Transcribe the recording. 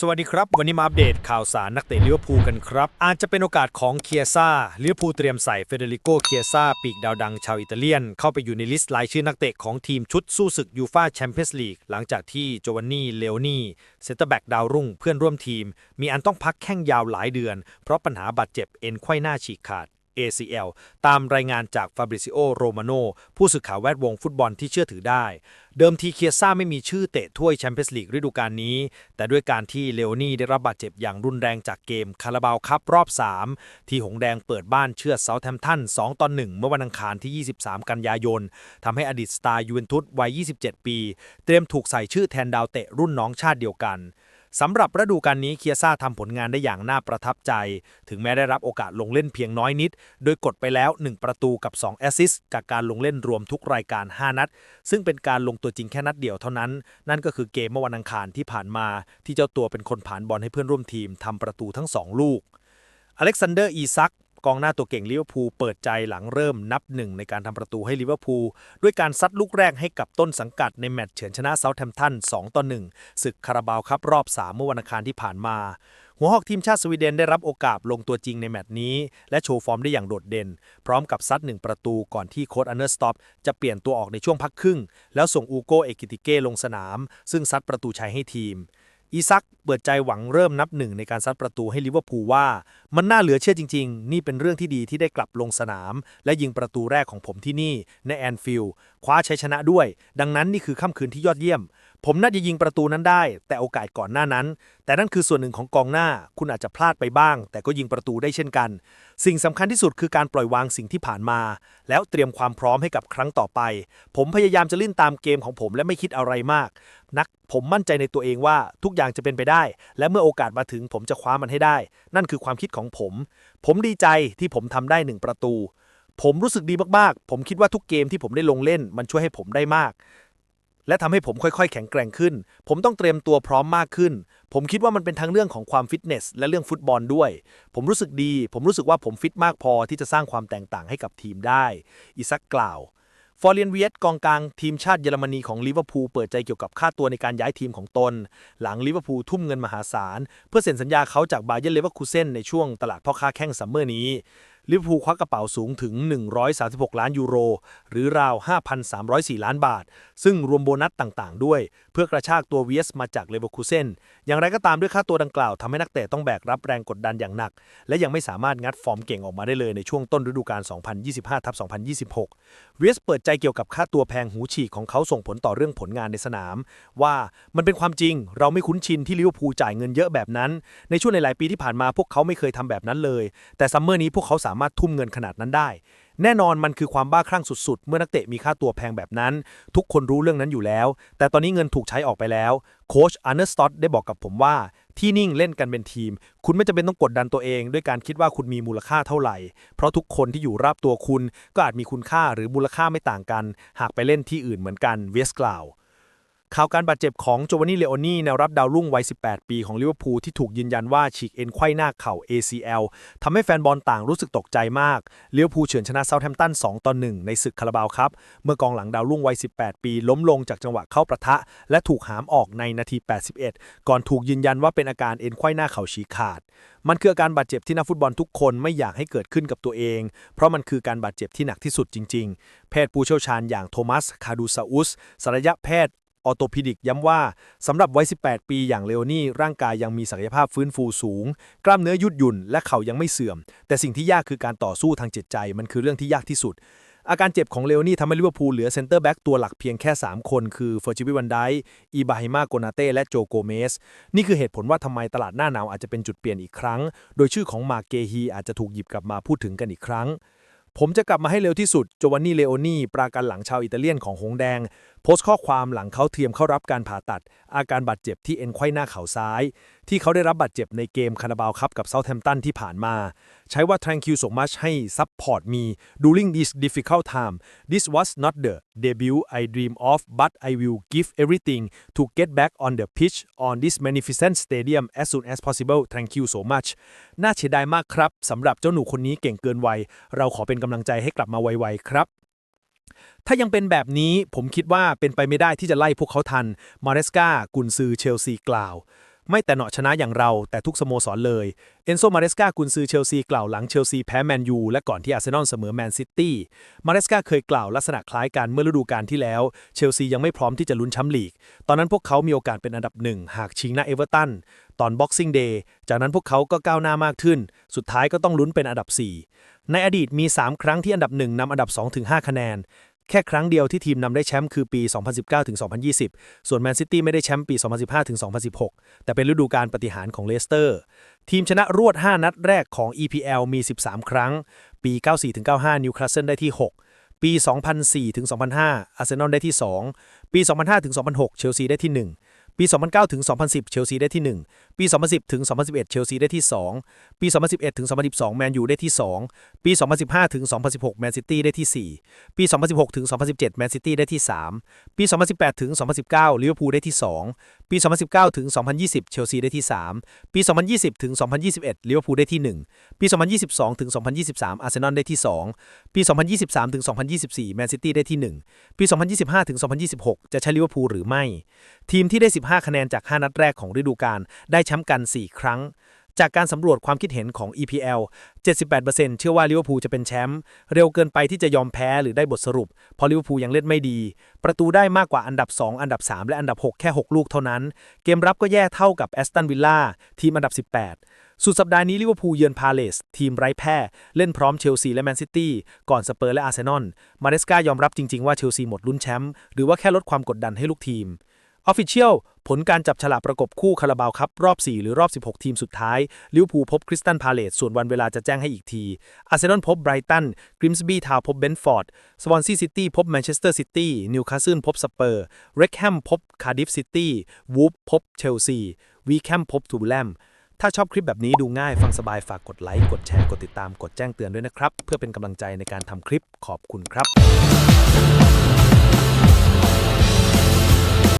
สวัสดีครับ วันนี้มาอัปเดตข่าวสารนักเตะลิเวอร์พูลกันครับ อาจจะเป็นโอกาสของเคียซ่าลิเวอร์พูลเตรียมใส่เฟเดริโกเคียซ่าปีกดาวดังชาวอิตาเลียน เข้าไปอยู่ในลิสต์รายชื่อนักเตะของทีมชุดสู้ศึกยูฟาแชมเปี้ยนส์ลีกหลังจากที่โจวานนี่เลโอนี่เซนเตอร์แบ็กดาวรุ่งเพื่อนร่วมทีม มีอันต้องพักแข้งยาวหลายเดือน เพราะปัญหาบาดเจ็บเอ็นไขว้หน้าฉีกขาด ACL ตามรายงานจากฟาบริซิโอโรมาโนผู้สื่อข่าวแวดวงฟุตบอลที่เชื่อถือได้ เดิมทีเคียซ่าไม่มีชื่อเตะถ้วยแชมเปี้ยนส์ลีกฤดูกาลนี้ แต่ด้วยการที่เลโอนี่ได้รับบาดเจ็บอย่างรุนแรงจากเกมคาราบาวคัพรอบ 3 ที่หงแดงเปิดบ้านเชื่อเซาท์แฮมป์ตัน2ต่อ1เมื่อวันอังคารที่ 23 กันยายนทำให้อดีตสตาร์ยูเวนตุสวัย 27 ปี เตรียมถูกใส่ชื่อแทนดาวเตะรุ่นน้องชาติเดียวกัน สำหรับฤดูกาลนี้เคียซ่าทำผลงานได้อย่างน่าประทับใจ ถึงแม้ได้รับโอกาสลงเล่นเพียงน้อยนิด โดยกดไปแล้ว 1 ประตูกับ 2 แอสซิสต์จากการลงเล่นรวมทุกรายการ 5 นัด ซึ่งเป็นการลงตัวจริงแค่นัดเดียวเท่านั้น นั่นก็คือเกมเมื่อวันอังคารที่ผ่านมา ที่เจ้าตัวเป็นคนผ่านบอลให้เพื่อนร่วมทีมทำประตูทั้ง 2 ลูกอเล็กซานเดอร์อีซัก กองหน้าตัวเก่งลิเวอร์พูลเปิดใจหลังเริ่มนับหนึ่งในการทำประตูให้ลิเวอร์พูลด้วยการซัดลูกแรกให้กับต้นสังกัดในแมตช์เฉือนชนะเซาท์แฮมป์ตัน2ต่อ1ศึกคาราบาวครับรอบ 3 เมื่อวันอังคารที่ผ่านมา หัวหอกทีมชาติสวีเดนได้รับโอกาสลงตัวจริงในแมตช์นี้ และโชว์ฟอร์มได้อย่างโดดเด่น พร้อมกับซัดหนึ่งประตูก่อนที่โค้ชอันเนอร์สต็อปจะเปลี่ยนตัวออกในช่วงพักครึ่ง แล้วส่งอูโกเอกิติเก้ลงสนาม ซึ่งซัดประตูชัยให้ทีมอีซัก เปิดใจหวังเริ่มนับหนึ่งในการซัดประตูให้ลิเวอร์พูลว่า มันน่าเหลือเชื่อจริง ๆ นี่เป็นเรื่องที่ดีที่ได้กลับลงสนาม และยิงประตูแรกของผมที่นี่ในแอนฟิลด์คว้าชัยชนะด้วย ดังนั้นนี่คือค่ำคืนที่ยอดเยี่ยม ผมน่าจะยิงประตูนั้นได้ แต่โอกาสก่อนหน้านั้น แต่นั่นคือส่วนหนึ่งของกองหน้า คุณอาจจะพลาดไปบ้าง แต่ก็ยิงประตูได้เช่นกัน สิ่งสำคัญที่สุดคือการปล่อยวางสิ่งที่ผ่านมา แล้วเตรียมความพร้อมให้กับครั้งต่อไป ผมพยายามจะลิ่นตามเกมของผมและไม่คิดอะไรมาก นักผมมั่นใจในตัวเองว่าทุกอย่างจะเป็นไปได้และเมื่อโอกาสมาถึงผมจะคว้ามันให้ได้ นั่นคือความคิดของผม ผมดีใจที่ผมทำได้หนึ่งประตู ผมรู้สึกดีมากๆ ผมคิดว่าทุกเกมที่ผมได้ลงเล่น มันช่วยให้ผมได้มาก และทำให้ผมค่อยๆ แข็งแกร่งขึ้น ผมต้องเตรียมตัวพร้อมมากขึ้น ผมคิดว่ามันเป็นทั้งเรื่องของความฟิตเนสและเรื่องฟุตบอลด้วย ผมรู้สึกดี ผมรู้สึกว่าผมฟิตมากพอที่จะสร้างความแตกต่างให้กับทีมได้ อิซักกล่าว ฟอร์เรียนเวียตกองกลางทีมชาติเยอรมนีของลิเวอร์พูลเปิดใจเกี่ยวกับค่าตัวในการย้ายทีมของตน หลังลิเวอร์พูลทุ่มเงินมหาศาล เพื่อเซ็นสัญญาเขาจากบาเยร์นเลเวอร์คูเซนในช่วงตลาดพ่อค้าแข้งซัมเมอร์นี้ ลิเวอร์พูลควักกระเป๋าสูงถึง 136 ล้านยูโร หรือราว 5,304 ล้านบาท ซึ่งรวมโบนัสต่างๆ ด้วย เพื่อกระชากตัวเวียสมาจากเลเวอร์คูเซนอย่างไรก็ตามด้วยค่าตัวดังกล่าวทำให้นักเตะต้องแบกรับแรงกดดันอย่างหนัก และยังไม่สามารถงัดฟอร์มเก่งออกมาได้เลยในช่วงต้นฤดูกาล 2025-2026 เวียสเปิดใจเกี่ยวกับค่าตัวแพงหูฉีกของเขาส่งผลต่อเรื่องผลงานในสนาม ว่ามันเป็นความจริงเราไม่คุ้นชินที่ลิเวอร์พูลจ่ายเงินเยอะแบบนั้น ในช่วงในหลายปีที่ผ่านมาพวกเขาไม่เคยทำแบบนั้นเลย แต่ซัมเมอร์นี้พวกเขาสามามารถทุ่มเงินขนาดนั้นได้ แน่นอนมันคือความบ้าคลั่งสุด ๆ เมื่อนักเตะมีค่าตัวแพงแบบนั้น ทุกคนรู้เรื่องนั้นอยู่แล้ว แต่ตอนนี้เงินถูกใช้ออกไปแล้วโค้ชอาร์เนอร์สตอตได้บอกกับผมว่า ที่นิ่งเล่นกันเป็นทีม คุณไม่จำเป็นต้องกดดันตัวเอง ด้วยการคิดว่าคุณมีมูลค่าเท่าไหร่ เพราะทุกคนที่อยู่รอบตัวคุณก็อาจมีคุณค่าหรือมูลค่าไม่ต่างกัน หากไปเล่นที่อื่นเหมือนกันเวสกล่าว ข่าวการบาดเจ็บของโจวานนี่เลโอนี่แนวรับดาวรุ่งวัย 18 ปีของลิเวอร์พูลที่ถูกยืนยันว่าฉีกเอ็นไขว้หน้าเข่า ACL ทำให้แฟนบอลต่างรู้สึกตกใจมากลิเวอร์พูลเฉือนชนะเซาท์แฮมป์ตัน 2 ต่อ 1 ในศึกคาราบาวครับ เมื่อกองหลังดาวรุ่งวัย 18 ปี ล้มลงจากจังหวะเข้าประทะ และถูกหามออกในนาที 81 ก่อนถูกยืนยันว่าเป็นอาการเอ็นไขว้หน้าเข่าฉีกขาด มันคืออาการบาดเจ็บที่นักฟุตบอลทุกคนไม่อยากให้เกิดขึ้นกับตัวเอง เพราะมันคือการบาดเจ็บที่หนักที่สุดจริง ๆ แพทย์ผู้เชี่ยวชาญอย่างโทมัสคาดูซาอุสศัลยแพทย์ ออโตพิดิกย้ำว่าสำหรับวัย 18 ปีอย่างเลโอนี่ร่างกายยังมีศักยภาพฟื้นฟูสูง กล้ามเนื้อยืดหยุ่นและเข่ายังไม่เสื่อม แต่สิ่งที่ยากคือการต่อสู้ทางจิตใจมันคือเรื่องที่ยากที่สุด อาการเจ็บของเลโอนี่ทำให้ลิเวอร์พูลเหลือเซนเตอร์แบ็กตัวหลักเพียงแค่ 3 คนคือเฟอร์จิวิวันไดอีบาฮิมาโกนาเต้และโจโกเมส นี่คือเหตุผลว่าทำไมตลาดหน้าหนาวอาจจะเป็นจุดเปลี่ยนอีกครั้ง โดยชื่อของมาเกฮีอาจจะถูกหยิบกลับมาพูดถึงกันอีกครั้งผมจะกลับมาให้เร็วที่สุด โจวานนี่ เลโอนี่ ปรากันหลังชาวอิตาเลียนของหงแดงโพสต์ข้อความหลังเขาเตรียมเข้ารับการผ่าตัด อาการบาดเจ็บที่เอ็นไขว้หน้าเข่าซ้าย ที่เขาได้รับบาดเจ็บในเกมคาราบาวคัพกับเซาท์แฮมป์ตันที่ผ่านมา ใช้ว่า thank you so much ให้ support me during this difficult time this was not the debut I dream of but I will give everything to get back on the pitch on this magnificent stadium as soon as possible thank you so much น่าเสียดายมากครับสำหรับเจ้าหนูคนนี้เก่งเกินวัย เราขอเป็นกำลังใจให้กลับมาไวๆครับ ถ้ายังเป็นแบบนี้ผมคิดว่าเป็นไปไม่ได้ที่จะไล่พวกเขาทัน มาเรสกากุนซือเชลซีกล่าว ไม่แต่เนาะชนะอย่างเราแต่ทุกสโมสรเลย เอนโซมาเรสกากุนซือเชลซีกล่าวหลังเชลซีแพ้แมนยูและก่อนที่อาร์เซนอลเสมอแมนซิตี้ มาเรสกาเคยกล่าวลักษณะคล้ายกันเมื่อฤดูกาลที่แล้ว เชลซียังไม่พร้อมที่จะลุ้นแชมป์ลีก ตอนนั้นพวกเขามีโอกาสเป็นอันดับหนึ่งหากชิงหน้าเอเวอร์ตันตอน Boxing Day จากนั้นพวกเขาก็ก้าวหน้ามากขึ้น สุดท้ายก็ต้องลุ้นเป็นอันดับ 4 ในอดีตมี 3 ครั้งที่อันดับ 1นำอันดับ2-5คะแนน แค่ครั้งเดียวที่ทีมนำได้แชมป์คือปี 2019-2020 ส่วนแมนซิตี้ไม่ได้แชมป์ปี 2015-2016 แต่เป็นฤดูกาลปฏิหารของเลสเตอร์ ทีมชนะรวด 5 นัดแรกของ EPL มี 13 ครั้ง ปี 94-95 นิวคาสเซิลได้ที่ 6 ปี 2004-2005 อาร์เซนอลได้ที่ 2 ปี 2005-2006 เชลซีได้ที่ 1 ปี 2009 ถึง 2010 เชลซีได้ที่ 1 ปี 2010 ถึง 2011 เชลซีได้ที่ 2 ปี 2011 ถึง 2012 แมนยูได้ที่ 2 ปี 2015 ถึง 2016 แมนซิตี้ได้ที่ 4 ปี 2016 ถึง 2017 แมนซิตี้ได้ที่ 3 ปี 2018 ถึง 2019 ลิเวอร์พูลได้ที่ 2 ปี 2019 ถึง 2020 เชลซีได้ที่ 3 ปี 2020 ถึง 2021 ลิเวอร์พูลได้ที่ 1 ปี 2022 ถึง 2023 อาร์เซนอลได้ที่ 2 ปี 2023 ถึง 2024 แมนซิตี้ได้ที่ 1 ปี 2025 ถึง 2026 จะใช้ลิเวอร์พูลหรือไม่ ทีมที่ได้ 15 5 คะแนนจาก 5 นัดแรกของฤดูกาลได้แชมป์กัน 4 ครั้ง จากการสำรวจความคิดเห็นของ EPL 78%เชื่อว่าลิเวอร์พูลจะเป็นแชมป์เร็วเกินไปที่จะยอมแพ้หรือได้บทสรุป เพราะลิเวอร์พูลยังเล่นไม่ดี ประตูได้มากกว่าอันดับ 2 อันดับ 3 และอันดับ 6 แค่ 6 ลูกเท่านั้น เกมรับก็แย่เท่ากับแอสตันวิลล่าทีมอันดับ 18สุดสัปดาห์นี้ลิเวอร์พูลเยือนพาเลส ทีมไร้แพ้ เล่นพร้อมเชลซีและแมนซิตี้ ก่อนสเปอร์และอาร์เซนอล มาเรสกายอมรับจริง ๆ ว่าเชลซีหมดลุ้นแชมป์หรือว่าแค่ลดความกดดันให้ลูกทีม Official ผลการจับฉลากประกบคู่คาราบาวครับรอบ 4 หรือรอบ 16 ทีมสุดท้าย ลิวพูพบคริสตันพาเลตส่วนวันเวลาจะแจ้งให้อีกที อาร์เซนอลพบไบรตัน กริมส์บีทาวพบเบนฟอร์ด สวอนซีซิตี้พบแมนเชสเตอร์ซิตี้ นิวคาสเซิลพบสเปอร์ เรคแฮมพบคาร์ดิฟซิตี้ วูฟพบเชลซี วีแคมพบทูบลแลมถ้าชอบคลิปแบบนี้ดูง่ายฟังสบายฝากกดไลค์ กดแชร์ กดติดตาม กดแจ้งเตือนด้วยนะครับ เพื่อเป็นกำลังใจในการทำคลิปขอบคุณครับ